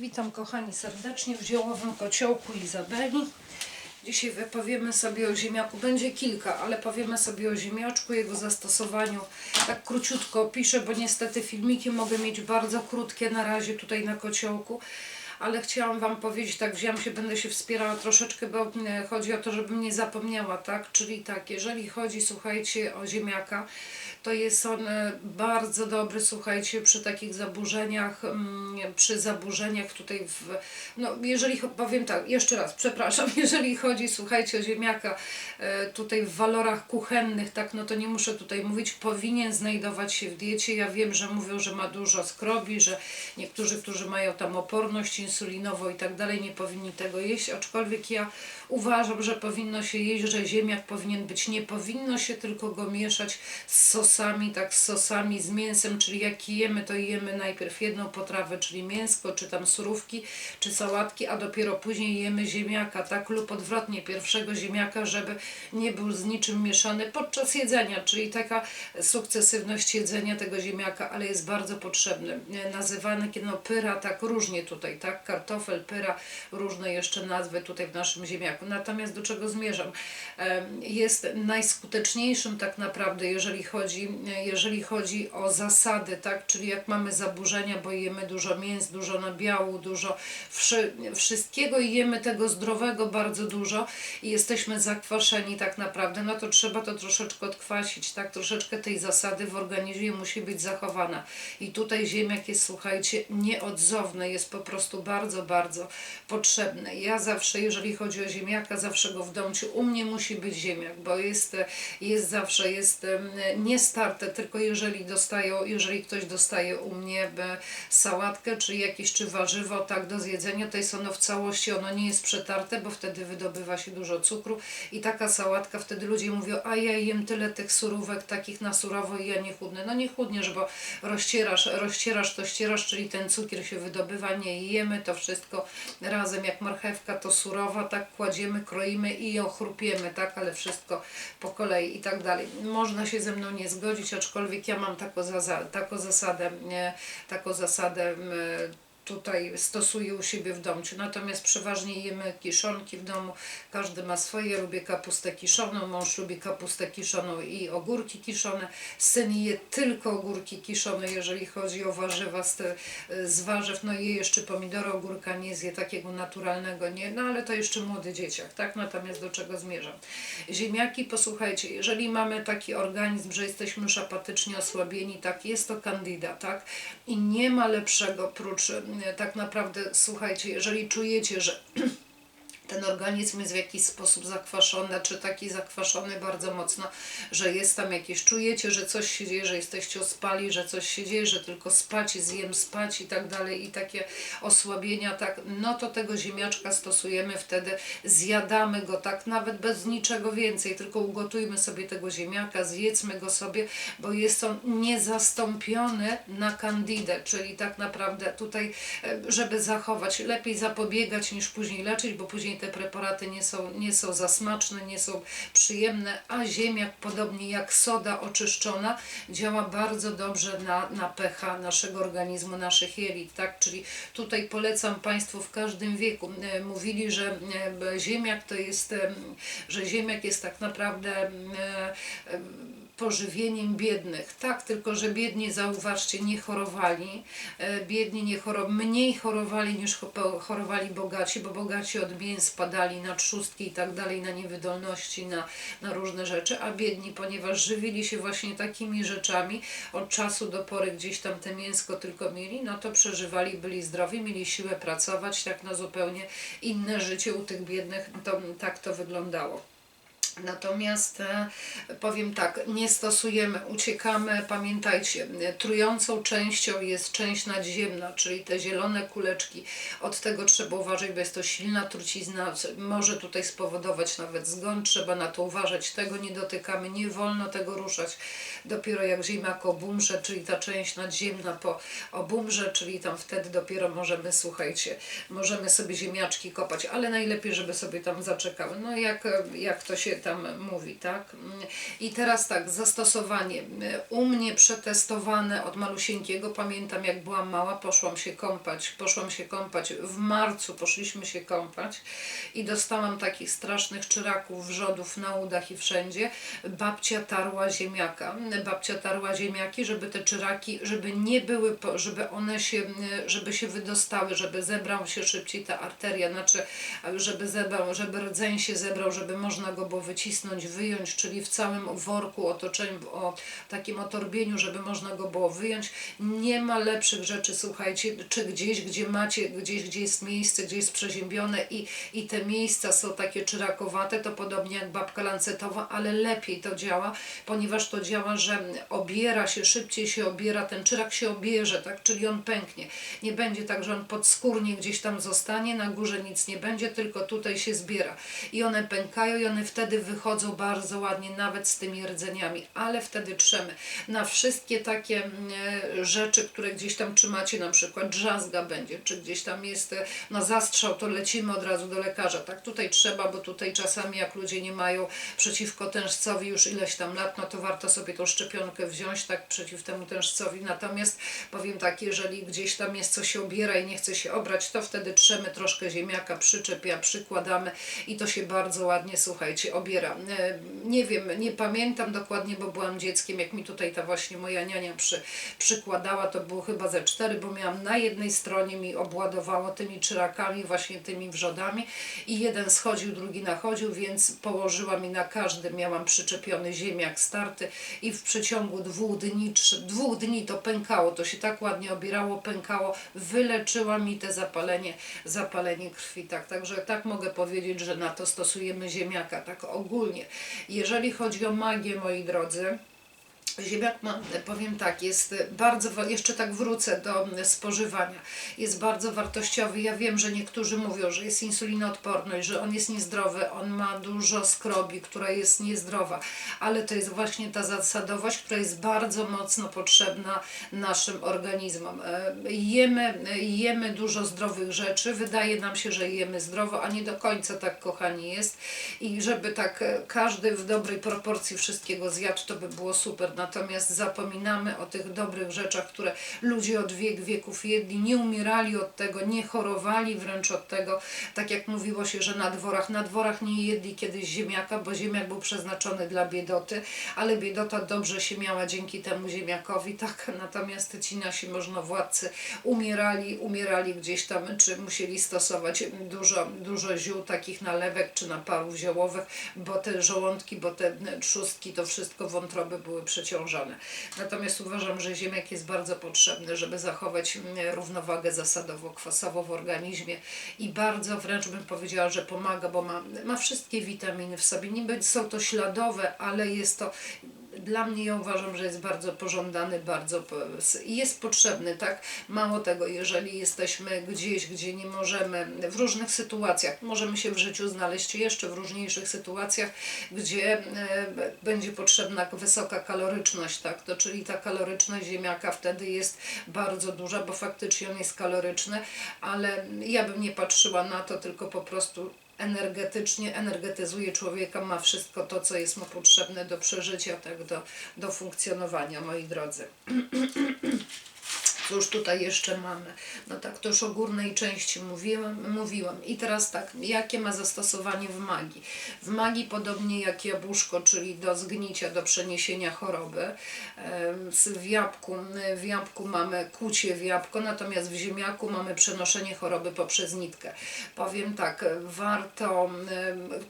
Witam kochani serdecznie w ziołowym kociołku Izabeli. Dzisiaj wypowiemy sobie o ziemniaku. Będzie kilka, ale powiemy sobie o ziemniaczku, jego zastosowaniu. Tak króciutko opiszę, bo niestety filmiki mogę mieć bardzo krótkie na razie tutaj na kociołku. Ale chciałam Wam powiedzieć, tak wziąłam się, będę się wspierała troszeczkę, bo e, chodzi o to, żebym nie zapomniała, tak? Czyli tak, jeżeli chodzi, słuchajcie, o ziemniaka, to jest on e, bardzo dobry, słuchajcie, przy takich zaburzeniach, mm, przy zaburzeniach tutaj w, no jeżeli, powiem tak, jeszcze raz, przepraszam, jeżeli chodzi, słuchajcie, o ziemniaka e, tutaj w walorach kuchennych, tak, no to nie muszę tutaj mówić, powinien znajdować się w diecie, ja wiem, że mówią, że ma dużo skrobi, że niektórzy, którzy mają tam oporność insulinową i tak dalej, nie powinni tego jeść, aczkolwiek ja uważam, że powinno się jeść, że ziemniak powinien być, nie powinno się tylko go mieszać z sosami, tak z sosami, z mięsem, czyli jak jemy, to jemy najpierw jedną potrawę, czyli mięsko, czy tam surówki, czy sałatki, a dopiero później jemy ziemniaka, tak, lub odwrotnie, pierwszego ziemniaka, żeby nie był z niczym mieszany podczas jedzenia, czyli taka sukcesywność jedzenia tego ziemniaka, ale jest bardzo potrzebny. Nazywany no, pyra, tak różnie tutaj, tak, kartofel, pyra, różne jeszcze nazwy tutaj w naszym ziemniaku. Natomiast do czego zmierzam? Jest najskuteczniejszym tak naprawdę, jeżeli chodzi, jeżeli chodzi o zasady, tak, czyli jak mamy zaburzenia, bo jemy dużo mięs, dużo nabiału, dużo wszy, wszystkiego i jemy tego zdrowego bardzo dużo i jesteśmy zakwaszeni tak naprawdę, no to trzeba to troszeczkę odkwasić, tak, troszeczkę tej zasady w organizmie musi być zachowana. I tutaj ziemniak jest, słuchajcie, nieodzowny, jest po prostu bardzo, bardzo potrzebny. Ja zawsze, jeżeli chodzi o ziemniaka, zawsze go w domciu, u mnie musi być ziemniak, bo jest, jest zawsze, jest em, niestarte, tylko jeżeli dostają, jeżeli ktoś dostaje u mnie sałatkę, czy jakieś, czy warzywo, tak, do zjedzenia, to jest ono w całości, ono nie jest przetarte, bo wtedy wydobywa się dużo cukru i taka sałatka, wtedy ludzie mówią, a ja jem tyle tych surówek takich na surowo i ja nie chudnę. No nie chudniesz, bo rozcierasz, rozcierasz to ścierasz, czyli ten cukier się wydobywa, nie jemy to wszystko razem, jak marchewka to surowa, tak kładziemy, kroimy i ją chrupiemy, tak, ale wszystko po kolei i tak dalej. Można się ze mną nie zgodzić, aczkolwiek ja mam taką, taką zasadę, nie, taką zasadę tutaj stosuję u siebie w domciu. Natomiast przeważnie jemy kiszonki w domu. Każdy ma swoje. Lubię kapustę kiszoną, mąż lubi kapustę kiszoną i ogórki kiszone. Syn je tylko ogórki kiszone, jeżeli chodzi o warzywa z, te, z warzyw. No je jeszcze pomidory, ogórka nie zje takiego naturalnego, nie. No ale to jeszcze młody dzieciak, tak? Natomiast do czego zmierzam? Ziemniaki, posłuchajcie, jeżeli mamy taki organizm, że jesteśmy już apatycznie osłabieni, tak, jest to kandida, tak? I nie ma lepszego prócz tak naprawdę, słuchajcie, jeżeli czujecie, że ten organizm jest w jakiś sposób zakwaszony, czy taki zakwaszony bardzo mocno, że jest tam jakieś, czujecie, że coś się dzieje, że jesteście ospali, że coś się dzieje, że tylko spać, zjem spać i tak dalej, i takie osłabienia, tak, no to tego ziemniaczka stosujemy wtedy, zjadamy go tak, nawet bez niczego więcej, tylko ugotujmy sobie tego ziemniaka, zjedzmy go sobie, bo jest on niezastąpiony na kandidę, czyli tak naprawdę tutaj, e, żeby zachować, lepiej zapobiegać niż później leczyć, bo później te preparaty nie są, nie są za smaczne, nie są przyjemne, a ziemniak, podobnie jak soda oczyszczona, działa bardzo dobrze na, na pH naszego organizmu, naszych jelit, tak? Czyli tutaj polecam Państwu w każdym wieku. E, Mówili, że e, ziemniak to jest, em, że ziemniak jest tak naprawdę e, pożywieniem biednych. Tak, tylko że biedni, zauważcie, nie chorowali. E, Biedni nie choro, mniej chorowali niż cho- chorowali bogaci, bo bogaci od mięs spadali na trzustki i tak dalej, na niewydolności, na, na różne rzeczy, a biedni, ponieważ żywili się właśnie takimi rzeczami, od czasu do pory gdzieś tam te mięsko tylko mieli, no to przeżywali, byli zdrowi, mieli siłę pracować, tak na zupełnie inne życie u tych biednych, to tak to wyglądało. Natomiast e, powiem tak, nie stosujemy, uciekamy. Pamiętajcie, trującą częścią jest część nadziemna, czyli te zielone kuleczki. Od tego trzeba uważać, bo jest to silna trucizna, może tutaj spowodować nawet zgon. Trzeba na to uważać. Tego nie dotykamy, nie wolno tego ruszać. Dopiero jak ziemniak obumrze, czyli ta część nadziemna po obumrze, czyli tam wtedy dopiero możemy, słuchajcie, możemy sobie ziemniaczki kopać, ale najlepiej, żeby sobie tam zaczekały. No jak, jak to się tam mówi, tak? I teraz tak, zastosowanie. U mnie przetestowane od malusieńkiego, pamiętam jak byłam mała, poszłam się kąpać, poszłam się kąpać, w marcu poszliśmy się kąpać i dostałam takich strasznych czyraków, wrzodów na udach i wszędzie. Babcia tarła ziemniaka, babcia tarła ziemniaki, żeby te czyraki, żeby nie były, żeby one się, żeby się wydostały, żeby zebrał się szybciej ta arteria, znaczy, żeby zebrał, żeby rdzeń się zebrał, żeby można go było wycisnąć, wyjąć, czyli w całym worku, otoczeniu, o takim otorbieniu, żeby można go było wyjąć. Nie ma lepszych rzeczy, słuchajcie, czy gdzieś, gdzie macie, gdzieś, gdzie jest miejsce, gdzie jest przeziębione i, i te miejsca są takie czyrakowate, to podobnie jak babka lancetowa, ale lepiej to działa, ponieważ to działa, że obiera się, szybciej się obiera, ten czyrak się obierze, tak, czyli on pęknie. Nie będzie tak, że on podskórnie gdzieś tam zostanie, na górze nic nie będzie, tylko tutaj się zbiera. I one pękają i one wtedy wychodzą bardzo ładnie, nawet z tymi rdzeniami, ale wtedy trzemy. Na wszystkie takie mm, e, rzeczy, które gdzieś tam trzymacie, na przykład drzazga będzie, czy gdzieś tam jest e, no zastrzał, to lecimy od razu do lekarza. Tak tutaj trzeba, bo tutaj czasami jak ludzie nie mają przeciwko tężcowi już ileś tam lat, no to warto sobie tą szczepionkę wziąć tak przeciw temu tężcowi. Natomiast powiem tak, jeżeli gdzieś tam jest coś się obiera i nie chce się obrać, to wtedy trzemy troszkę ziemniaka, przyczepia, przykładamy i to się bardzo ładnie, słuchajcie, obiera. E, Nie wiem, nie pamiętam dokładnie, bo byłam dzieckiem, jak mi tutaj ta właśnie moja niania przy, przykładała, to było chyba ze cztery, bo miałam na jednej stronie mi obładowało tymi czyrakami, właśnie tymi wrzodami i jeden schodził, drugi nachodził, więc położyła mi na każdym, miałam przyczepiony ziemniak starty i w przeciągu dwóch dni, trzy, dwóch dni to pękało, to się tak ładnie obierało, pękało, wyleczyła mi te zapalenie, zapalenie krwi, tak, także tak mogę powiedzieć, że na to stosujemy ziemniaka, tak ogólnie. Jeżeli chodzi o magię, moi drodzy, Ziemniak ma, powiem tak, jest bardzo, jeszcze tak wrócę do spożywania, jest bardzo wartościowy. Ja wiem, że niektórzy mówią, że jest insulinoodporność, że on jest niezdrowy, on ma dużo skrobi, która jest niezdrowa, ale to jest właśnie ta zasadowość, która jest bardzo mocno potrzebna naszym organizmom. E, Jemy, jemy dużo zdrowych rzeczy, wydaje nam się, że jemy zdrowo, a nie do końca tak, kochani, jest. I żeby tak e, każdy w dobrej proporcji wszystkiego zjadł, to by było super. Natomiast zapominamy o tych dobrych rzeczach, które ludzie od wiek wieków jedli, nie umierali od tego, nie chorowali wręcz od tego. Tak jak mówiło się, że na dworach, na dworach nie jedli kiedyś ziemniaka, bo ziemniak był przeznaczony dla biedoty, ale biedota dobrze się miała dzięki temu ziemniakowi, tak. Natomiast ci nasi możnowładcy umierali, umierali gdzieś tam, czy musieli stosować dużo, dużo ziół, takich nalewek, czy naparów ziołowych, bo te żołądki, bo te trzustki, to wszystko wątroby były przeciążone. Natomiast uważam, że ziemniak jest bardzo potrzebny, żeby zachować mm, równowagę zasadowo-kwasową w organizmie i bardzo wręcz bym powiedziała, że pomaga, bo ma, ma wszystkie witaminy w sobie. Niby są to śladowe, ale jest to dla mnie ja uważam, że jest bardzo pożądany, bardzo jest potrzebny, tak? Mało tego, jeżeli jesteśmy gdzieś, gdzie nie możemy, w różnych sytuacjach, możemy się w życiu znaleźć jeszcze w różniejszych sytuacjach, gdzie e, będzie potrzebna wysoka kaloryczność, tak? To czyli ta kaloryczność ziemniaka wtedy jest bardzo duża, bo faktycznie on jest kaloryczny, ale ja bym nie patrzyła na to, tylko po prostu energetycznie energetyzuje człowieka, ma wszystko to, co jest mu potrzebne do przeżycia, tak, do, do funkcjonowania, moi drodzy. Cóż tutaj jeszcze mamy? No tak, to już o górnej części mówiłam, mówiłam. I teraz tak, jakie ma zastosowanie w magii? W magii podobnie jak jabłuszko, czyli do zgnicia, do przeniesienia choroby. W jabłku, w jabłku mamy kucie w jabłko, natomiast w ziemniaku mamy przenoszenie choroby poprzez nitkę. Powiem tak, warto,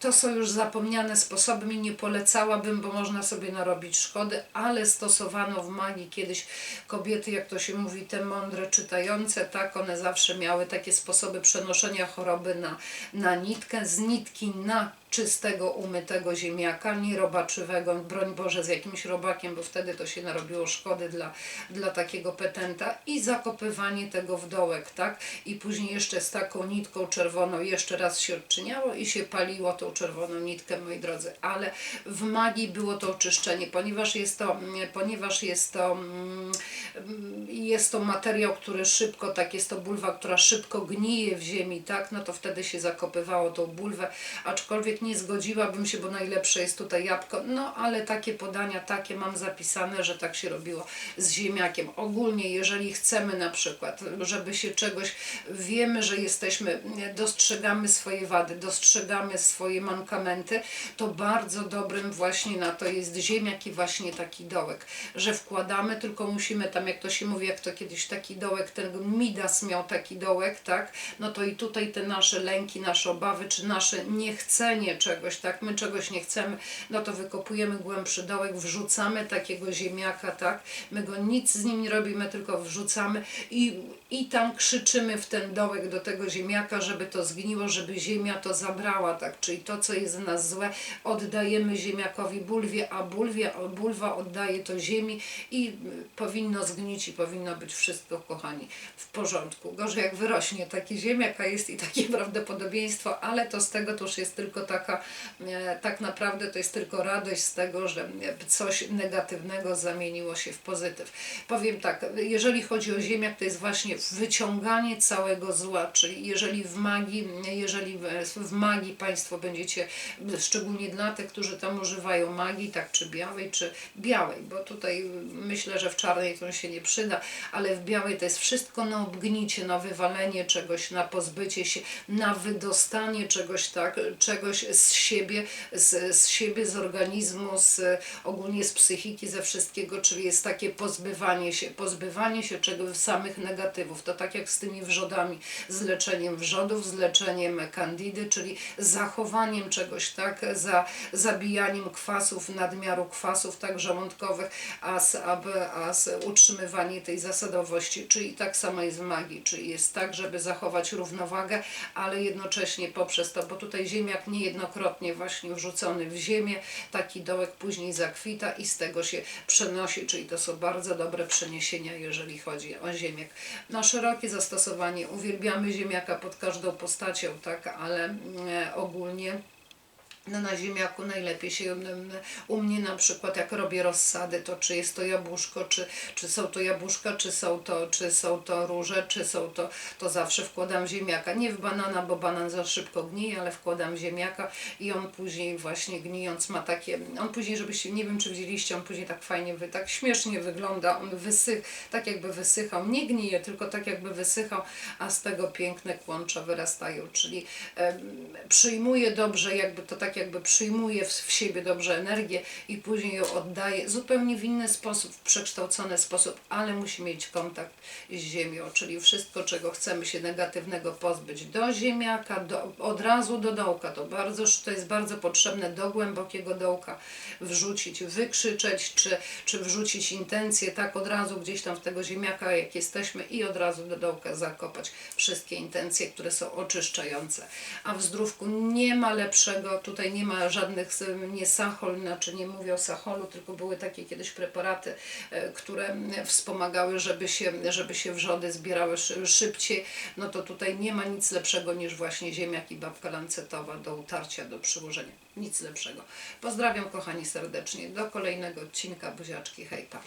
to są już zapomniane sposoby i nie polecałabym, bo można sobie narobić szkody, ale stosowano w magii kiedyś kobiety, jak to się mówi, te mądre czytające, tak, one zawsze miały takie sposoby przenoszenia choroby na, na nitkę, z nitki na czystego, umytego ziemniaka, nie robaczywego, broń Boże, z jakimś robakiem, bo wtedy to się narobiło szkody dla, dla takiego petenta. I zakopywanie tego w dołek, tak, i później jeszcze z taką nitką czerwoną jeszcze raz się odczyniało i się paliło tą czerwoną nitkę, moi drodzy, ale w magii było to oczyszczenie, ponieważ jest to, ponieważ jest to, mm, jest to materiał, który szybko, tak jest to bulwa, która szybko gnije w ziemi, tak, no to wtedy się zakopywało tą bulwę, aczkolwiek nie zgodziłabym się, bo najlepsze jest tutaj jabłko, no ale takie podania, takie mam zapisane, że tak się robiło z ziemniakiem. Ogólnie, jeżeli chcemy na przykład, żeby się czegoś, wiemy, że jesteśmy, dostrzegamy swoje wady, dostrzegamy swoje mankamenty, to bardzo dobrym właśnie na to jest ziemniak i właśnie taki dołek, że wkładamy, tylko musimy tam, jak to się mówi, jak to kiedyś taki dołek, ten Midas miał taki dołek, tak, no to i tutaj te nasze lęki, nasze obawy, czy nasze niechcenie czegoś, tak, my czegoś nie chcemy, no to wykopujemy głębszy dołek, wrzucamy takiego ziemniaka, tak, my go nic z nim nie robimy, tylko wrzucamy i, i tam krzyczymy w ten dołek do tego ziemniaka, żeby to zgniło, żeby ziemia to zabrała, tak, czyli to, co jest w nas złe, oddajemy ziemniakowi bulwie, a bulwie, bulwa oddaje to ziemi i y, powinno zgnić i powinno być wszystko, kochani, w porządku. Gorzej jak wyrośnie taki ziemniak, a jest i takie prawdopodobieństwo, ale to z tego to już jest tylko taka, e, tak naprawdę to jest tylko radość z tego, że coś negatywnego zamieniło się w pozytyw. Powiem tak, jeżeli chodzi o ziemniak, to jest właśnie wyciąganie całego zła, czyli jeżeli w magii, jeżeli w, w magii Państwo będziecie, szczególnie dla tych, którzy tam używają magii, tak czy białej, czy białej, bo tutaj myślę, że w czarnej to się nie przyda, ale w białej to jest wszystko na obgnicie, na wywalenie czegoś, na pozbycie się, na wydostanie czegoś, tak, czegoś z siebie, z, z siebie, z organizmu, z, ogólnie z psychiki, ze wszystkiego, czyli jest takie pozbywanie się, pozbywanie się czegoś samych negatywów. To tak jak z tymi wrzodami, z leczeniem wrzodów, z leczeniem kandidy, czyli zachowaniem czegoś, tak, za zabijaniem kwasów, nadmiaru kwasów, tak, żołądkowych, a z, aby, a z utrzymywanie tej zasadowości, czyli tak samo jest w magii, czyli jest tak, żeby zachować równowagę, ale jednocześnie poprzez to, bo tutaj ziemniak niejednokrotnie właśnie wrzucony w ziemię, taki dołek później zakwita i z tego się przenosi, czyli to są bardzo dobre przeniesienia, jeżeli chodzi o ziemniak. Na szerokie zastosowanie. Uwielbiamy ziemniaka pod każdą postacią, tak, ale mm, ogólnie no na ziemniaku najlepiej się u mnie na przykład jak robię rozsady, to czy jest to jabłuszko, czy, czy są to jabłuszka, czy są to, czy są to róże, czy są to, to zawsze wkładam ziemniaka. Nie w banana, bo banan za szybko gnije, ale wkładam ziemniaka i on później właśnie gnijąc ma takie, on później, żebyście, nie wiem czy widzieliście, on później tak fajnie, wy, tak śmiesznie wygląda, on wysych, tak jakby wysychał, nie gnije, tylko tak jakby wysychał, a z tego piękne kłącza wyrastają, czyli em, przyjmuje dobrze, jakby to tak jakby przyjmuje w, w siebie dobrze energię i później ją oddaje zupełnie w inny sposób, w przekształcony sposób, ale musi mieć kontakt z ziemią, czyli wszystko, czego chcemy się negatywnego pozbyć. Do ziemniaka, do, od razu do dołka, to, bardzo, to jest bardzo potrzebne, do głębokiego dołka wrzucić, wykrzyczeć, czy, czy wrzucić intencje, tak od razu gdzieś tam w tego ziemniaka, jak jesteśmy i od razu do dołka zakopać wszystkie intencje, które są oczyszczające. A w zdrówku nie ma lepszego, tutaj nie ma żadnych, nie sachol, znaczy nie mówię o sacholu, tylko były takie kiedyś preparaty, e, które wspomagały, żeby się, żeby się wrzody zbierały szy- szybciej, no to tutaj nie ma nic lepszego niż właśnie ziemniak i babka lancetowa do utarcia, do przyłożenia. Nic lepszego. Pozdrawiam kochani serdecznie. Do kolejnego odcinka. Buziaczki. Hejpa.